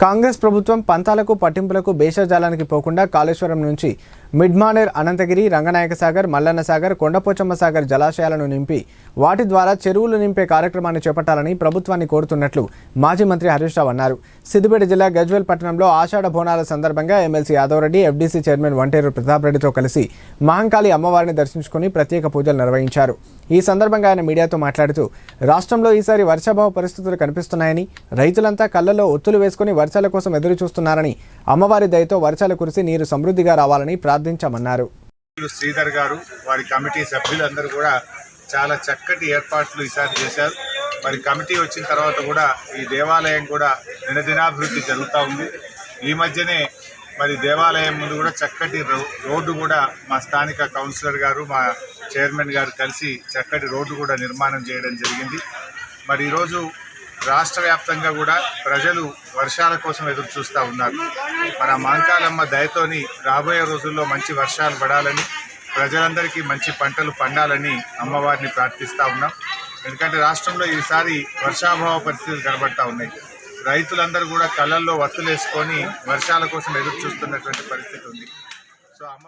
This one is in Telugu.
కాంగ్రెస్ ప్రభుత్వం పంతాలకు పట్టింపులకు భేషజాలానికి పోకుండా కాళేశ్వరం నుంచి మిడ్మానేర్ అనంతగిరి రంగనాయక సాగర్ మల్లన్న సాగర్ కొండపోచమ్మ సాగర్ జలాశయాలను నింపి వాటి ద్వారా చెరువులు నింపే కార్యక్రమాన్ని చేపట్టాలని ప్రభుత్వాన్ని కోరుతున్నట్లు మాజీ మంత్రి హరీష్ రావు అన్నారు. సిద్దిపేట జిల్లా గజ్వేల్ పట్టణంలో ఆషాఢ బోనాల సందర్భంగా MLC Yadavareddy FDC chairman Vanteru Pratap రెడ్డితో కలిసి మహంకాళి అమ్మవారిని దర్శించుకుని ప్రత్యేక పూజలు నిర్వహించారు. ఈ సందర్భంగా ఆయన మీడియాతో మాట్లాడుతూ రాష్ట్రంలో ఈసారి వర్షాభావ పరిస్థితులు కనిపిస్తున్నాయని రైతులంతా కళ్ళలో ఒత్తులు వేసుకుని వర్షాల కోసం ఎదురు చూస్తున్నారని అమ్మవారి దయతో వర్షాలు కురిసి నీరు సమృద్ధిగా రావాలని ప్రార్థించామన్నారు సభ్యులు శ్రీధర్ గారు వారి కమిటీ సభ్యులందరూ కూడా చాలా చక్కటి ఏర్పాట్లు ఈసారి చేశారు. మరి కమిటీ వచ్చిన తర్వాత కూడా ఈ దేవాలయం కూడా దినదినాభివృద్ధి జరుగుతూ ఉంది. ఈ మధ్యనే మరి దేవాలయం ముందు కూడా చక్కటి రో- రోడ్డు కూడా మా స్థానిక కౌన్సిలర్ గారు మా చైర్మన్ గారు కలిసి చక్కటి రోడ్డు కూడా నిర్మాణం చేయడం జరిగింది. మరి ఈరోజు రాష్ట్ర వ్యాప్తంగా కూడా ప్రజలు వర్షాల కోసం ఎదురు చూస్తూ ఉన్నారు. మన మాంకాలమ్మ దయతోని రాబోయే రోజుల్లో మంచి వర్షాలు పడాలని ప్రజలందరికీ మంచి పంటలు పండాలని అమ్మవారిని ప్రార్థిస్తూ ఉన్నాం. ఎందుకంటే రాష్ట్రంలో ఈసారి వర్షాభావ పరిస్థితులు కనబడతా ఉన్నాయి. రైతులందరూ కూడా కళ్ళల్లో వత్తులేసుకొని వర్షాల కోసం ఎదురు చూస్తున్నటువంటి పరిస్థితి ఉంది. సో అమ్మ